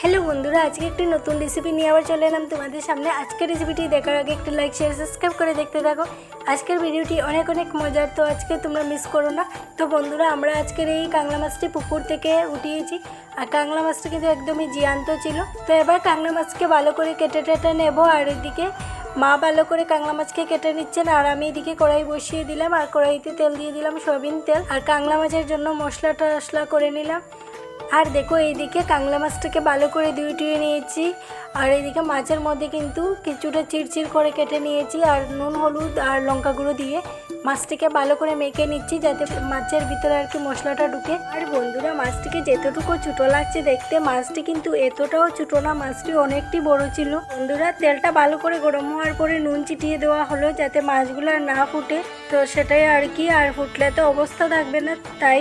Hello বন্ধুরা, আজকে একটি নতুন রেসিপি নিয়ে আবার চলে এলাম তোমাদের সামনে। আজকের রেসিপিটি দেখার আগে একটু লাইক শেয়ার সাবস্ক্রাইব করে দেখতে থাকো। আজকের ভিডিওটি অনেক অনেক মজার, তো আজকে তোমরা মিস করো না। তো বন্ধুরা, আমরা আজকের এই কাংলা মাছটি পুকুর থেকে উঠিয়েছি। আর কাংলা মাছটা কিন্তু একদমই জিয়ান্ত ছিল। তো এবার কাংলা মাছকে ভালো করে কেটে টেটে নেব। আর এদিকে মা ভালো করে কাংলা মাছকে কেটে নিচ্ছেন। আর আমি এদিকে কড়াই বসিয়ে দিলাম। আর কড়াইতে তেল দিয়ে দিলাম সয়াবিন তেল। আর কাংলা মাছের জন্য মশলা টশলা করে নিলাম। আর দেখো এইদিকে কাংলা মাছটাকে ভালো করে ধুয়ে টুয়ে নিয়েছি। আর এইদিকে মাছের মধ্যে কিন্তু কিছুটা চিড়চির করে কেটে নিয়েছি আর নুন, হলুদ আর লঙ্কা গুঁড়ো দিয়ে মাছটিকে ভালো করে মেখে নিচ্ছি যাতে মাছের ভিতরে আর কি মশলাটা ঢুকে। আর বন্ধুরা, মাছটিকে যেতটুকু ছোটো লাগছে দেখতে, মাছটি কিন্তু এতটাও ছোটো না, মাছটি অনেকটি বড় ছিল। বন্ধুরা, তেলটা ভালো করে গরম হওয়ার পরে নুন চিটিয়ে দেওয়া হলো যাতে মাছগুলো না ফুটে। তো সেটাই আর কি, আর ফুটলে তো অবস্থা থাকবে না, তাই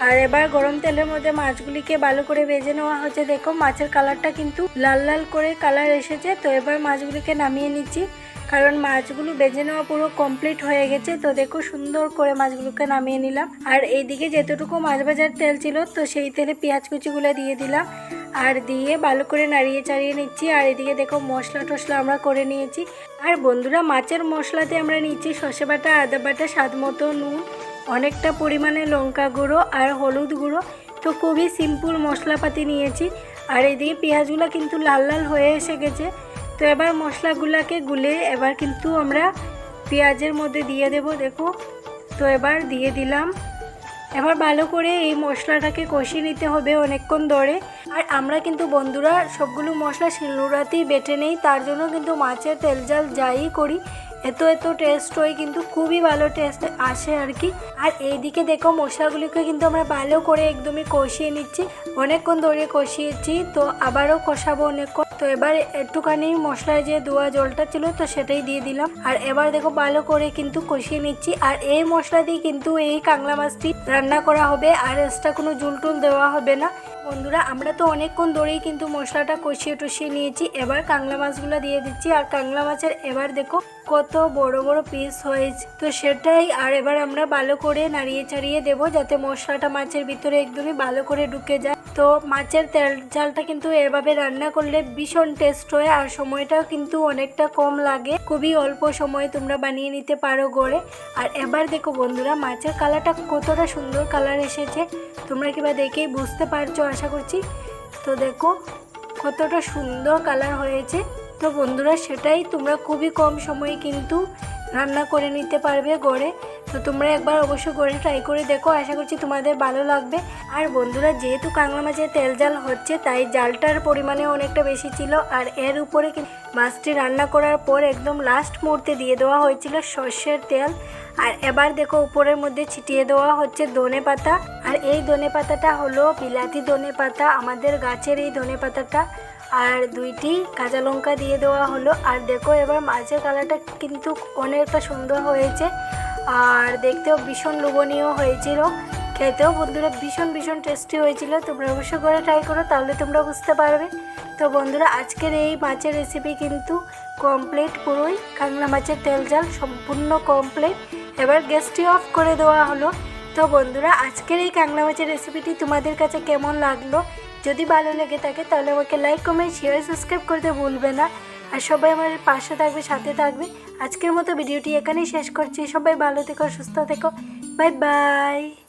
আর এবার গরম তেলের মধ্যে মাছগুলিকে ভালো করে ভেজে নেওয়া হচ্ছে। দেখো, মাছের কালারটা কিন্তু লাল লাল করে কালার এসেছে। তো এবার মাছগুলিকে নামিয়ে নিচ্ছি। কারণ মাছগুলো বেজে নেওয়া পুরো কমপ্লিট হয়ে গেছে। তো দেখো, সুন্দর করে মাছগুলোকে নামিয়ে নিলাম। আর এইদিকে যেতটুকু মাছ ভাজার তেল ছিল, তো সেই তেলে পেঁয়াজ কুচিগুলো দিয়ে দিলাম। আর দিয়ে ভালো করে নাড়িয়ে চাড়িয়ে নিচ্ছি। আর এদিকে দেখো, মশলা টশলা আমরা করে নিয়েছি। আর বন্ধুরা, মাছের মশলাতে আমরা নিচ্ছি সর্ষে বাটা, আদা বাটা, স্বাদ মতো নুন। অনেকটা পরিমাণে লঙ্কা গুঁড়ো আর হলুদ গুঁড়ো। তো খুবই সিম্পল মশলাপাতি নিয়েছি। আর এদিকে পেঁয়াজগুলো কিন্তু লাল লাল হয়ে এসে গেছে। তো এবার মশলাগুলোকে গুলে এবার কিন্তু আমরা পেঁয়াজের মধ্যে দিয়ে দেব, দেখো। তো এবার দিয়ে দিলাম। এবার ভালো করে এই মশলাটাকে কষিয়ে নিতে হবে অনেকক্ষণ ধরে। আর আমরা কিন্তু বন্ধুরা সবগুলো মশলা শিলনোড়াতেই বেটে নেই, তার জন্য কিন্তু মাছের তেল জাল যাই করি। এত এত টেস্ট হয় কিন্তু খুবই ভালো টেস্ট আসে আর কি। আর এইদিকে দেখো মশলাগুলিকে কিন্তু আমরা ভালো করে একদমই কষিয়ে নিচ্ছি। অনেকক্ষণ ধরে কষিয়েছি, তো আবারও কষাবো অনেকক্ষণ। তো এবার একটুখানি মশলার যে দোয়া জলটা ছিল, তো সেটাই দিয়ে দিলাম। আর এবার দেখো ভালো করে কিন্তু কষিয়ে নিচ্ছি। আর এই মশলা দিয়ে কিন্তু এই কাংলা মাছটি রান্না করা হবে। আর এক্সট্রা কোনো জুল টুল দেওয়া হবে না। বন্ধুরা, আমরা তো অনেকক্ষণ ধরেই কিন্তু মশলাটা কষিয়ে টষিয়ে নিয়েছি। এবার কাংলা মাছগুলো দিয়ে দিচ্ছি। আর কাংলা মাছের এবার দেখো কত বড় বড় পিস হয়েছে। তো সেটাই আর এবার আমরা ভালো করে নাড়িয়ে চাড়িয়ে দেবো যাতে মশলাটা মাছের ভিতরে একদমই ভালো করে ঢুকে যায়। তো মাছের তেল, ঝালটা কিন্তু এভাবে রান্না করলে ভীষণ টেস্ট হয় আর সময়টাও কিন্তু অনেকটা কম লাগে। খুবই অল্প সময় তোমরা বানিয়ে নিতে পারো গড়ে। আর এবার দেখো বন্ধুরা, মাছের কালারটা কতটা সুন্দর কালার এসেছে। তোমরা কিবা দেখেই বুঝতে পারছ, আশা করছি। তো দেখো, কতটা সুন্দর কালার হয়েছে। তো বন্ধুরা, সেটাই তোমরা খুবই কম সময়ে কিন্তু রান্না করে নিতে পারবে গড়ে। তো তোমরা একবার অবশ্যই করে ট্রাই করে দেখো, আশা করছি তোমাদের ভালো লাগবে। আর বন্ধুরা, যেহেতু কাংলা মাছের তেল জাল হচ্ছে, তাই জালটার পরিমাণে অনেকটা বেশি ছিল। আর এর উপরে মাছটি রান্না করার পর একদম লাস্ট মুহূর্তে দিয়ে দেওয়া হয়েছিল সর্ষের তেল। আর এবার দেখো, উপরের মধ্যে ছিটিয়ে দেওয়া হচ্ছে ধনে পাতা। আর এই ধনে পাতাটা হলো বিলাতি ধনে পাতা, আমাদের গাছের এই ধনে পাতাটা। আর দুইটি কাঁচা লঙ্কা দিয়ে দেওয়া হলো। আর দেখো, এবার মাছের কালারটা কিন্তু অনেকটা সুন্দর হয়েছে। আর দেখতেও ভীষণ লোভনীয় হয়েছিল। খেতেও বন্ধুরা ভীষণ ভীষণ টেস্টি হয়েছিল। তোমরা অবশ্যই করে ট্রাই করো, তাহলে তোমরা বুঝতে পারবে। তো বন্ধুরা, আজকের এই মাছের রেসিপি কিন্তু কমপ্লিট পুরোই। কাংলা মাছের তেল জাল সম্পূর্ণ কমপ্লিট এবার গ্যাসটি অফ করে দেওয়া হলো। তো বন্ধুরা, আজকের এই কাংলা মাছের রেসিপিটি তোমাদের কাছে কেমন লাগল? যদি ভালো লেগে থাকে, তাহলে আমাকে লাইক কমেন্ট শেয়ার সাবস্ক্রাইব করতে ভুলবে না। আর সবাই আমার পাশে থাকবে, সাথে থাকবে। আজকের মতো ভিডিওটি এখানেই শেষ করছি। সবাই ভালো থেকো, সুস্থ থেকো। Bye bye.